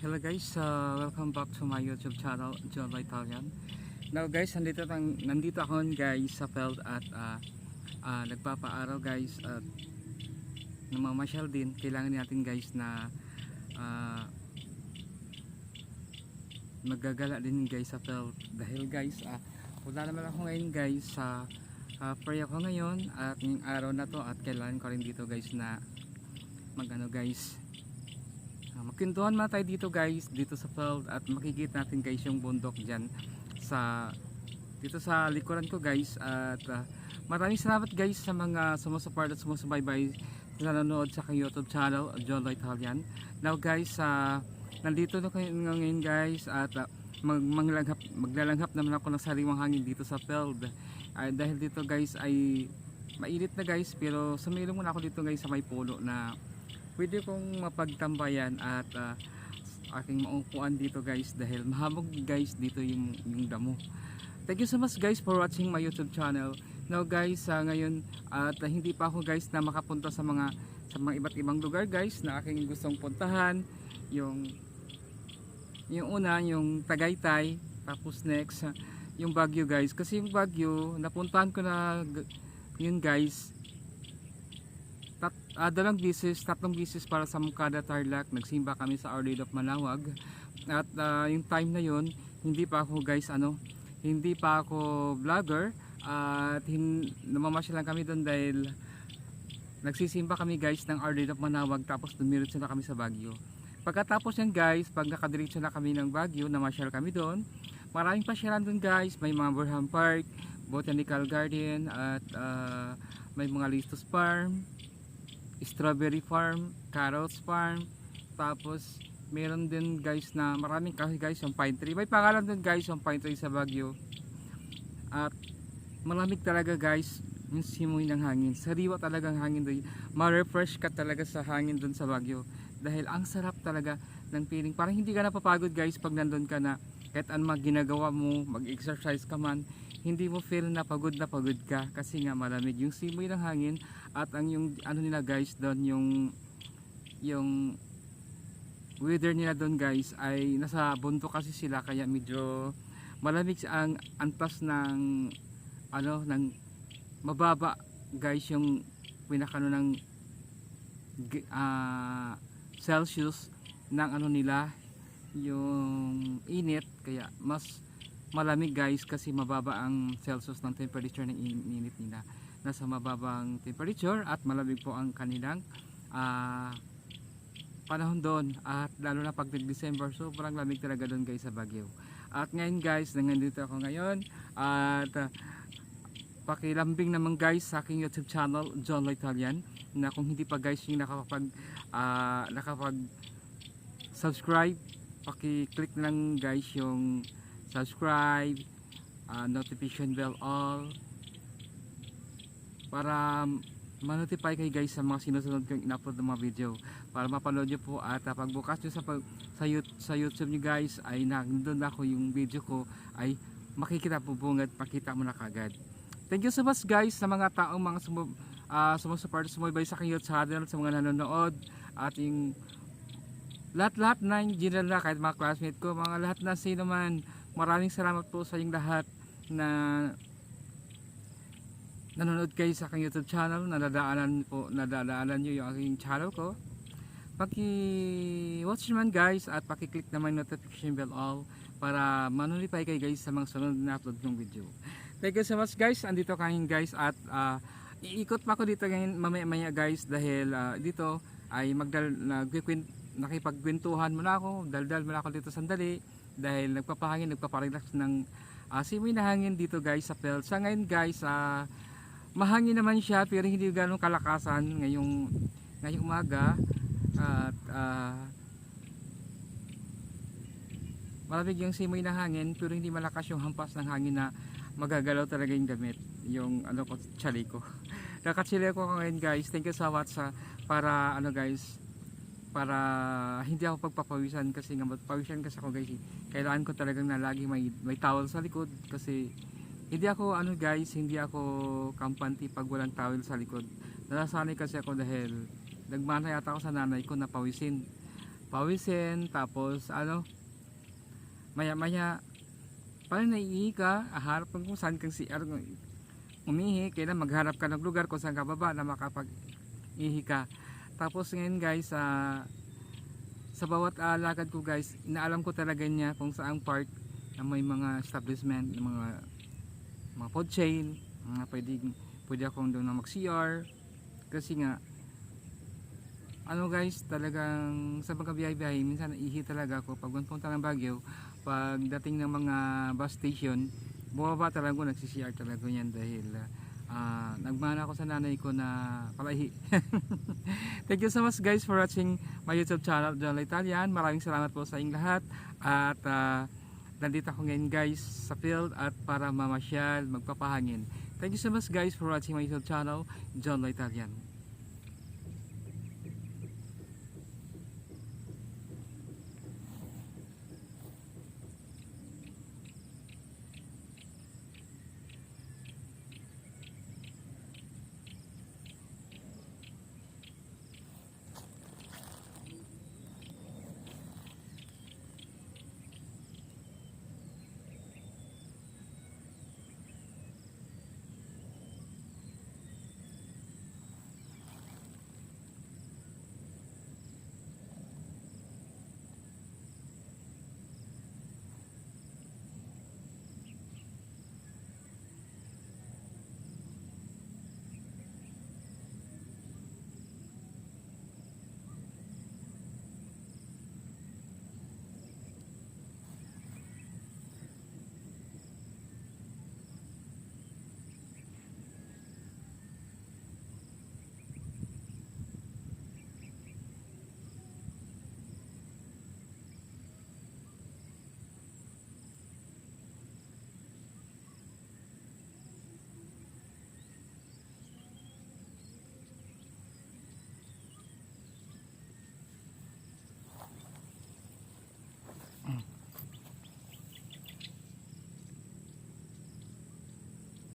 Hello guys, uh, welcome back to my YouTube channel, John Italian. Now guys, nandito, tang, nandito ako guys sa field at uh, uh, nagpapaaraw guys at namamasyal din. Kailangan natin guys na uh, magagala din guys sa field. Dahil guys, uh, wala naman ako ngayon guys sa uh, pray ako ngayon at ngayong araw na to at kailangan ko rin dito guys na magano guys Uh, magkwentuhan muna tayo dito guys, dito sa field at makikita natin guys yung bundok dyan sa dito sa likuran ko guys at uh, maraming salamat guys sa mga sumusupport at sumusubaybay sa nanonood sa aking YouTube channel John Lloyd Italian. Now guys, uh, nandito na kayo ngayon guys at uh, mag maglanghap, maglalanghap naman ako ng sariwang hangin dito sa field. Uh, dahil dito guys ay mainit na guys pero sumilong muna ako dito guys sa may pulo na pwede kong mapagtambayan at uh, aking maupuan dito guys dahil mahabog guys dito yung, yung damo. Thank you so much guys for watching my youtube channel. Now guys uh, ngayon at uh, hindi pa ako guys na makapunta sa mga sa mga iba't ibang lugar guys na aking gustong puntahan. Yung yung una yung Tagaytay tapos next uh, yung Baguio guys. Kasi yung Baguio napuntahan ko na yun guys ah, dalawang bisis, tatlong bisis para sa Mukada Tarlac. Nagsimba kami sa Our Lady of Manawag. At ah, yung time na yon hindi pa ako guys, ano, hindi pa ako vlogger. At hin, namamasya lang kami doon dahil nagsisimba kami guys ng Our Lady of Manawag tapos dumiretso na kami sa Baguio. Pagkatapos yan guys, pag nakadiretso na kami ng Baguio, namasyal kami doon. Maraming pasyalan doon guys, may mga Burham Park, Botanical Garden at ah, may mga Listos Farm, strawberry farm, carrots farm, tapos meron din guys na maraming kahoy guys yung pine tree. May pangalan din guys yung pine tree sa Baguio. At malamig talaga guys yung simoy ng hangin. Sariwa talagang hangin doon. Ma-refresh ka talaga sa hangin doon sa Baguio. Dahil ang sarap talaga ng feeling. Parang hindi ka napapagod guys pag nandun ka na kahit ano ginagawa mo, mag-exercise ka man, hindi mo feel na pagod na pagod ka kasi nga malamig yung simoy ng hangin at ang yung ano nila guys doon yung yung weather nila doon guys ay nasa bundok kasi sila kaya medyo malamig ang antas ng ano ng mababa guys yung pinakano ng ah, Celsius ng ano nila yung init. Kaya mas malamig guys kasi mababa ang Celsius ng temperature ng in- init nila nasa mababang temperature at malamig po ang kanilang ah, panahon doon. At lalo na pag December sobrang lamig talaga doon guys sa Baguio. At ngayon guys nandito ako ngayon at ah, pakilambing naman guys sa aking YouTube channel John Lo Italian na kung hindi pa guys yung nakapag ah, nakapag subscribe paki-click lang guys yung subscribe ah, notification bell all para ma-notify kayo guys sa mga sinusunod kong in-upload ng mga video. Para mapanood nyo po at uh, pagbukas nyo sa, pag, sa, Yout- sa YouTube nyo guys ay nandun na ako yung video ko ay makikita po bungad makita mo na kagad thank you so much guys sa mga taong mga sumu, uh, sumusupport sumubay sa YouTube channel sa mga nanonood at yung lahat-lahat na yung general na kahit mga classmate ko mga lahat na sino man maraming salamat po sa inyong lahat na nanonood kayo sa aking YouTube channel, nadadaanan po, nadadaanan nyo yung aking channel ko. Paki-watch naman guys at paki-click naman notification bell all para manulipay kayo guys sa mga sunod na upload ng video. Thank you so much guys. Andito kayo guys at ah, iikot pa ako dito ngayon mamaya-maya guys dahil ah, dito ay magdal nakipagkwentuhan muna ako, daldal muna ako dito sandali dahil nagpapahangin, nagpaparelax ng ah, simoy na hangin dito guys sa field. Sa ngayon guys, ah, mahangin naman siya pero hindi ganong kalakasan ngayong ngayong umaga. At ah, malamig yung simoy na hangin pero hindi malakas yung hampas ng hangin na magagalaw talaga yung damit yung ano ko chali ko nakatsili ko ngayon guys. Thank you so much sa para ano guys para hindi ako pagpapawisan kasi nga pawisan kasi ako guys eh. kailangan ko talagang na lagi may, may towel sa likod kasi hindi ako ano guys, hindi ako kampante pag walang towel sa likod. Nalasanay kasi ako dahil nagmana yata ako sa nanay ko na pawisin. pawisin tapos ano maya maya parang naiihi ka harap kang kung saan kang CR umihi kailan maghanap ka ng lugar kung saan ka baba na makapag ihi ka tapos ngayon guys ah, sa bawat ah, lakad ko guys inaalam ko talaga niya kung saang part na may mga establishment mga mga food chain mga pwede, pwede akong doon na mag CR kasi nga ano guys talagang sa mga biyahe-biyahe minsan naihi talaga ako. Pag punta ng Baguio pag dating ng mga bus station bumaba talaga ako nagsi-CR talaga yan dahil ah, nagmana ako sa nanay ko na palahi thank you so much guys for watching my youtube channel John Italian. Maraming salamat po sa inyong lahat at ah, nandito ako ngayon guys sa field at para mamasyal magpapahangin. Thank you so much guys for watching my youtube channel John Italian